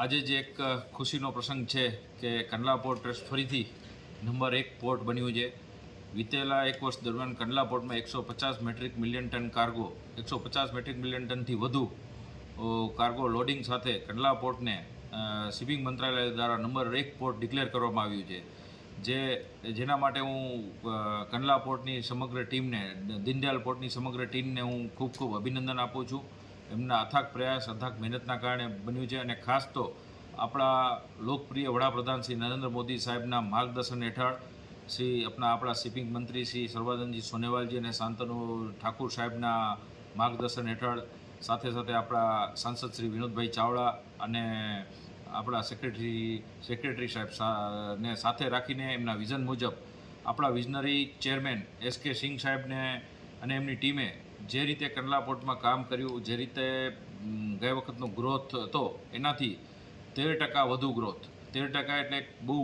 આજે જે એક ખુશીનો પ્રસંગ છે કે કંડલા પોર્ટ ટ્રસ્ટ ફરીથી નંબર એક પોર્ટ બન્યું છે. વિતેલા એક વર્ષ દરમિયાન કંડલા પોર્ટમાં એકસો પચાસ મેટ્રિક મિલિયન ટન કાર્ગો, એકસો પચાસ મેટ્રિક મિલિયન ટનથી વધુ કાર્ગો લોડિંગ સાથે કંડલા પોર્ટને શિપિંગ મંત્રાલય દ્વારા નંબર એક પોર્ટ ડિક્લેર કરવામાં આવ્યું છે. જે, જેના માટે હું કંડલા પોર્ટની સમગ્ર ટીમને દીનદયાલ પોર્ટની સમગ્ર ટીમને હું ખૂબ ખૂબ અભિનંદન આપું છું. એમના અથાગ પ્રયાસ, અથાગ મહેનતના કારણે બન્યું છે અને ખાસ તો આપણા લોકપ્રિય વડાપ્રધાન શ્રી નરેન્દ્ર મોદી સાહેબના માર્ગદર્શન હેઠળ શ્રી આપણા આપણા શિપિંગ મંત્રી શ્રી સર્વાનંદજી સોનેવાલજી અને શાંતનુ ઠાકુર સાહેબના માર્ગદર્શન હેઠળ સાથે સાથે આપણા સાંસદ શ્રી વિનોદભાઈ ચાવડા અને આપણા સેક્રેટરી સેક્રેટરી સાહેબ ને સાથે રાખીને એમના વિઝન મુજબ આપણા વિઝનરી ચેરમેન એસ કે સિંહ સાહેબને અને એમની ટીમે જે રીતે કંડલા પોર્ટમાં કામ કર્યું, જે રીતે ગઈ વખતનો ગ્રોથ હતો, એનાથી તેર ટકા વધુ ગ્રોથ. તેર ટકા એટલે બહુ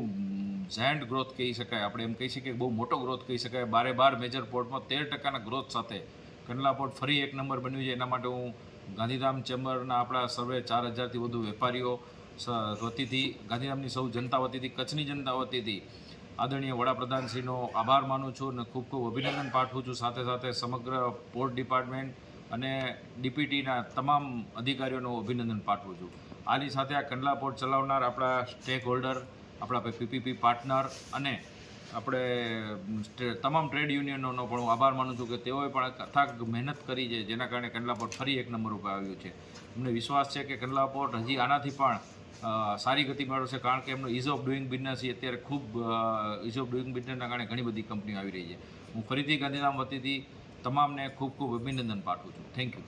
ઝેન્ડ ગ્રોથ કહી શકાય. આપણે એમ કહી શકીએ બહુ મોટો ગ્રોથ કહી શકાય. બારે બાર મેજર પોર્ટમાં તેર ટકાના ગ્રોથ સાથે કંડલા પોર્ટ ફરી એક નંબર બન્યું છે. એના માટે હું ગાંધીધામ ચેમ્બરના આપણા સર્વે ચાર હજારથી વધુ વેપારીઓ વતીથી, ગાંધીધામની સૌ જનતા વતીથી, કચ્છની જનતા વતીથી આદરણીય વડાપ્રધાનશ્રીનો આભાર માનું છું અને ખૂબ ખૂબ અભિનંદન પાઠવું છું. સાથે સાથે સમગ્ર પોર્ટ ડિપાર્ટમેન્ટ અને ડીપીટીના તમામ અધિકારીઓનું અભિનંદન પાઠવું છું. આની સાથે આ કંડલા પોર્ટ ચલાવનાર, આપણા સ્ટેક હોલ્ડર, આપણા પીપીપી પાર્ટનર અને આપણે તમામ ટ્રેડ યુનિયનોનો પણ હું આભાર માનું છું કે તેઓએ પણ અથાગ મહેનત કરી છે, જેના કારણે કંડલા પોર્ટ ફરી એક નંબર ઉપર આવ્યું છે. અમને વિશ્વાસ છે કે કંડલા પોર્ટ હજી આનાથી પણ સારી ગતિ મેળવશે કારણ કે એમનો ઇઝ ઓફ ડુઈંગ બિઝનેસ અત્યારે ખૂબ ઇઝ ઓફ ડુઈંગ બિઝનેસના કારણે ઘણી બધી કંપનીઓ આવી રહી છે. હું ફરીથી ગાંધીધામ વતીથી તમામને ખૂબ ખૂબ અભિનંદન પાઠવું છું. Thank you